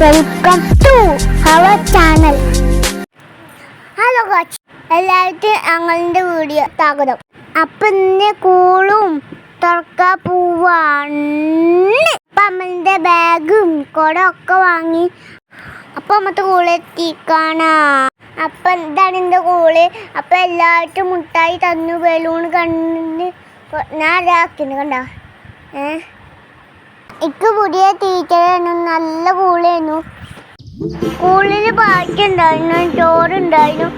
Welcome to our channel hello coach എല്ലാവർക്കും ഞങ്ങളുടെ video സ്വാഗതം. അപ്പം ഇന്ന് കൂളും തുറക്കാൻ പോവാണ്. അപ്പം അമ്മന്റെ ബാഗും കുടം ഒക്കെ വാങ്ങി. അപ്പം അമ്മത്തെ കൂൾ എത്തിക്കാണാ അപ്പം എന്താണ് എന്റെ കൂൾ. അപ്പം എല്ലാവർക്കും മുട്ടായി തന്നു ബലൂൺ കണ്ട് ഞാൻ അതാക്കുന്നു കണ്ട? ഏ? എനിക്ക് പുതിയ ടീച്ചറായിരുന്നു നല്ല കൂളായിരുന്നു സ്കൂളിൽ പാട്ടുണ്ടായിരുന്നു ചോറുണ്ടായിരുന്നു.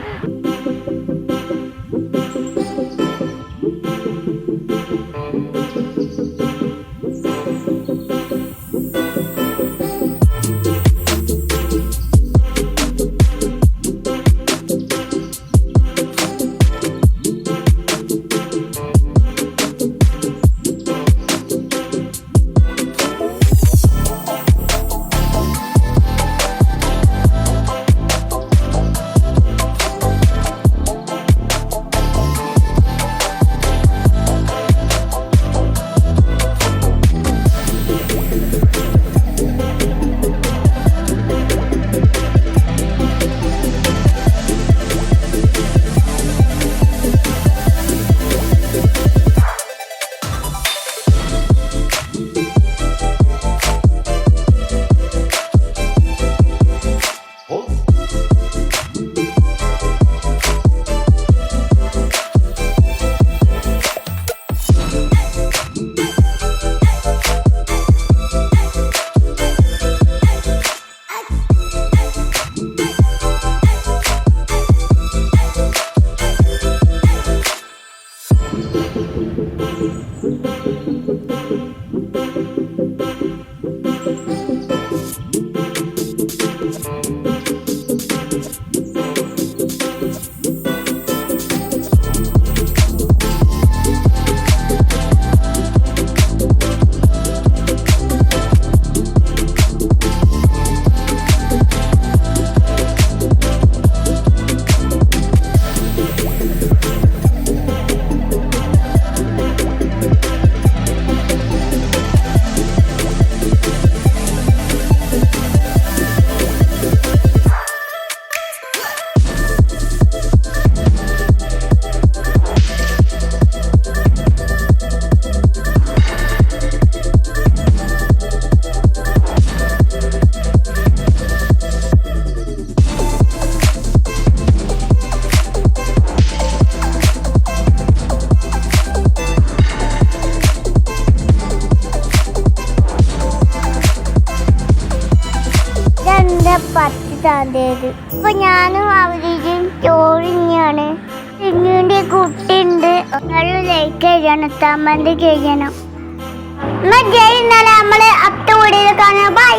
പത്ത് താന്തേത് ഇപ്പൊ ഞാനും അവരും ചോറിഞ്ഞാണ് ഇങ്ങനെ കുട്ടിയുണ്ട്. നല്ല ലൈക്ക് ചെയ്യണം കമന്റ് ചെയ്യണം എന്നാ ജയ് ഇന്നലെ നമ്മൾ അത്ത വീഡിയോ കാണാം. ബൈ